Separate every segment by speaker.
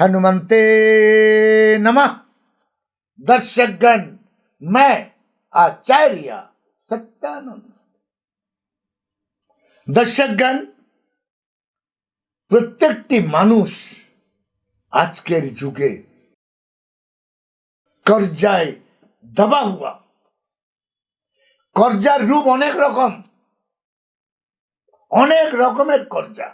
Speaker 1: हनुमंते नमः दर्शकगण मैं आचार्य सत्यानंद দর্শকগণ প্রত্যেকটি মানুষ আজকের যুগে কর্জায় দবা হুয়া কর্জার রূপ অনেক রকম অনেক রকমের কর্জা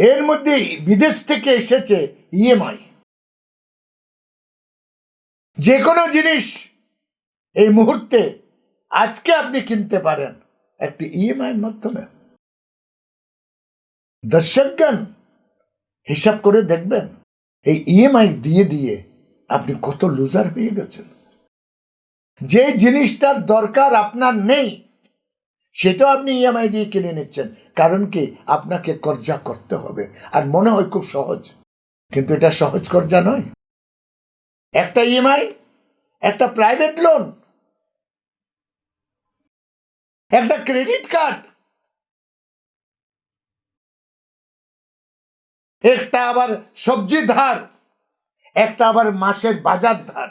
Speaker 1: এর মধ্যে বিদেশ থেকে এসেছে ইএমআই। যে কোনো জিনিস এই মুহূর্তে আজকে আপনি কিনতে পারেন একটি ইএমআই এর মাধ্যমে। দর্শকগণ, হিসাব করে দেখবেন, এই ইএমআই দিয়ে দিয়ে আপনি কত লুজার হয়ে গেছেন। যে জিনিসটার দরকার আপনার নেই সেটাও আপনি ইএমআই দিয়ে কিনে নিচ্ছেন। কারণ কি? আপনাকে কর্জা করতে হবে। আর মনে হয় খুব সহজ। কিন্তু এটা সহজ কর্জা নয়। একটা ইএমআই একটা প্রাইভেট লোন একটা ক্রেডিট কার্ড একটা আবার সবজি ধার, একটা আবার মাসের বাজার ধার,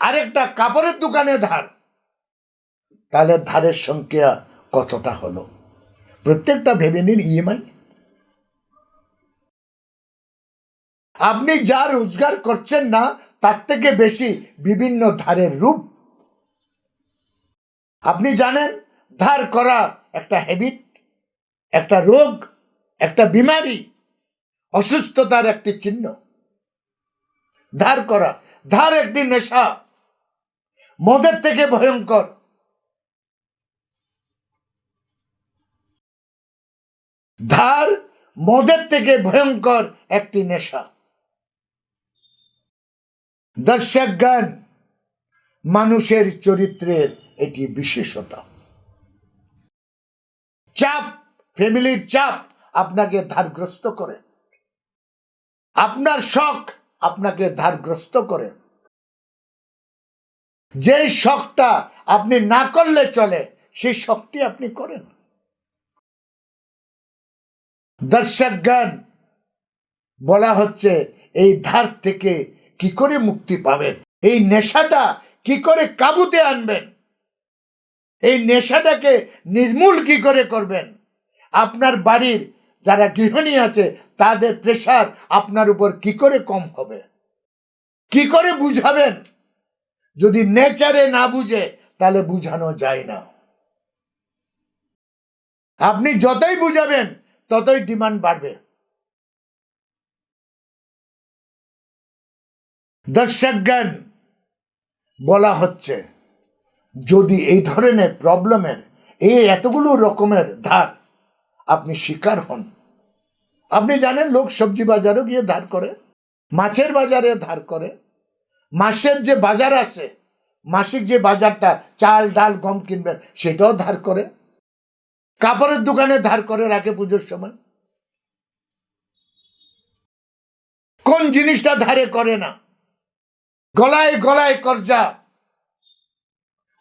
Speaker 1: আরেকটা কাপড়ের দোকানে ধার। তাহলে ধারের সংখ্যা কতটা হলো? প্রত্যেকটা ভেবে নিন ইএমআই আপনি যা রোজগার করছেন না, তার থেকে বেশি বিভিন্ন ধারের রূপ। আপনি জানেন, ধার করা একটা হ্যাবিট একটা রোগ, একটা বিমারি, অসুস্থতার একটি চিহ্ন। ধার করা, ধার একটি নেশা, মদের থেকে ভয়ঙ্কর ধার মদের থেকে ভয়ঙ্কর একটি নেশা। দর্শকগণ, মানুষের চরিত্রের এটি বিশেষতা। চাপ, ফ্যামিলির চাপ আপনাকে ধারগ্রস্ত করে। আপনার শখ আপনাকে ধারগ্রস্ত করে। যে শখটা আপনি না করলে চলে, সেই শখটি আপনি করেন দর্শকগণ বলা হচ্ছে, এই ধার থেকে কি করে মুক্তি পাবেন? এই নেশাটা কি করে কাবুতে আনবেন? এই নেশাটাকে নির্মূল কি করে করবেন? আপনার বাড়ির যারা গৃহিণী আছে, তাদের প্রেশার আপনার উপর কি করে কম হবে? কি করে বুঝাবেন? যদি নেচারে না বুঝে, তাহলে বুঝানো যায় না। আপনি যতই বুঝাবেন ততই ডিমান্ড বাড়বে। দর্শকগণ বলা হচ্ছে, যদি এই ধরনের প্রবলেমের এই এতগুলো রকমের ধার আপনি শিকার হন, আপনি জানেন লোক সবজি বাজারও গিয়ে ধার করে, মাছের বাজারে ধার করে মাসের যে বাজার আসে, মাসিক যে বাজারটা চাল, ডাল, গম কিনবেন, সেটাও ধার করে। কাপড়ের দোকানে ধার করে রাখে পুজোর সময়। কোন জিনিসটা ধারে করে না? গলায় গলায় কর্জা।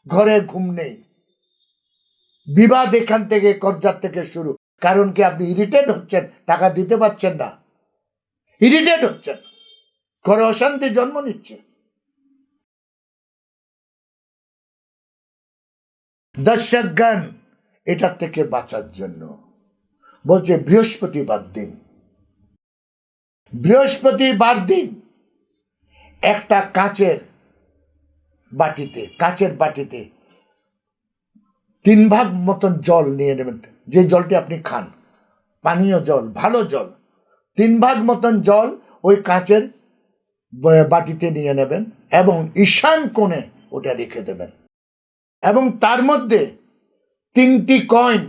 Speaker 1: ঘরে ঘুম নেই। বিবাদ এখান থেকে কর্জার থেকে শুরু। কারণ কি আপনি ইরিটেট হচ্ছেন, টাকা দিতে পারছেন না। ইরিটেট হচ্ছেন। ঘরে অশান্তি জন্ম নিচ্ছে। দর্শকগণ এটার থেকে বাঁচার জন্য। বলছে, বৃহস্পতিবার দিন। বৃহস্পতিবার দিন একটা কাচের বাটিতে কাচের বাটিতে তিন ভাগ মতন জল নিয়ে নেবেন। যে জলটি আপনি খান, পানীয় জল, ভালো জল তিন ভাগ মতন জল ওই কাচের বাটিতে নিয়ে নেবেন এবং ঈশান কোণে ওটা রেখে দেবেন। এবং তার মধ্যে তিনটি কয়েন,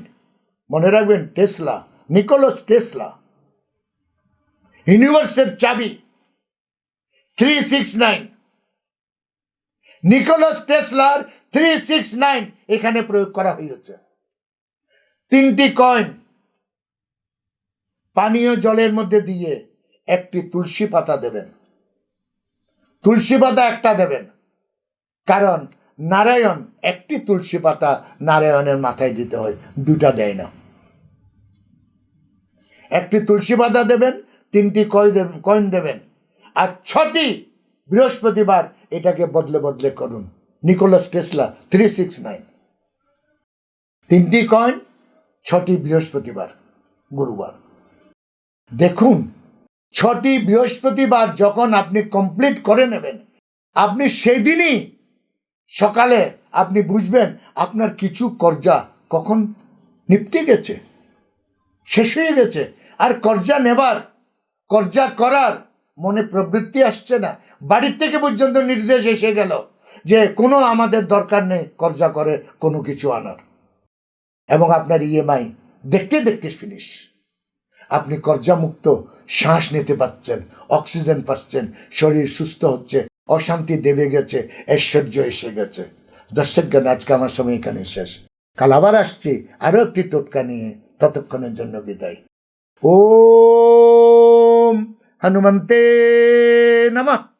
Speaker 1: মনে রাখবেন, টেসলা, নিকোলাস টেসলা, ইউনিভার্সের চাবি থ্রি সিক্স নাইন নিকোলাস টেসলার থ্রি সিক্স নাইন এখানে প্রয়োগ করা হয়েছে। তিনটি কয়েন, পানীয় জলের মধ্যে দিয়ে একটি তুলসী পাতা দেবেন। তুলসী পাতা একটা দেবেন, কারণ নারায়ণ, একটি তুলসী পাতা নারায়ণের মাথায় দিতে হয়, দুটা দেয় না। একটি তুলসী পাতা দেবেন, তিনটি কয় দেবেন কয়েন দেবেন, আর ছটি বৃহস্পতিবার এটাকে বদলে বদলে করুন। Nikola Tesla, three six nine. তিনটি কয়েন, ছটি বৃহস্পতিবার, গুরুবার। দেখুন, ছটি বৃহস্পতিবার যখন আপনি কমপ্লিট করে নেবেন, আপনি সেদিনই সকালে আপনি বুঝবেন আপনার কিছু কর্জা কখন নিপটে গেছে, শেষ হয়ে গেছে। আর কর্জা নেবার, কর্জা করার মনে প্রবৃত্তি আসছে না। বাড়ির থেকে পর্যন্ত নির্দেশ এসে গেল যে কোনো আমাদের দরকার নেই কর্জা করে কোনো কিছু আনার। এবং আপনার ইএমআই দেখতে দেখতে ফিনিশ আপনি কর্জামুক্ত শ্বাস নিতে পাচ্ছেন, অক্সিজেন পাচ্ছেন, শরীর সুস্থ হচ্ছে। অশান্তি দেবে গেছে, ঐশ্বর্য এসে গেছে। দর্শক জ্ঞান আজকে আমার সময় এখানে শেষ। কাল আবার আসছি আরও একটি টোটকা নিয়ে ততক্ষণের জন্য বিদায়। ও হনুমন্তে নমঃ।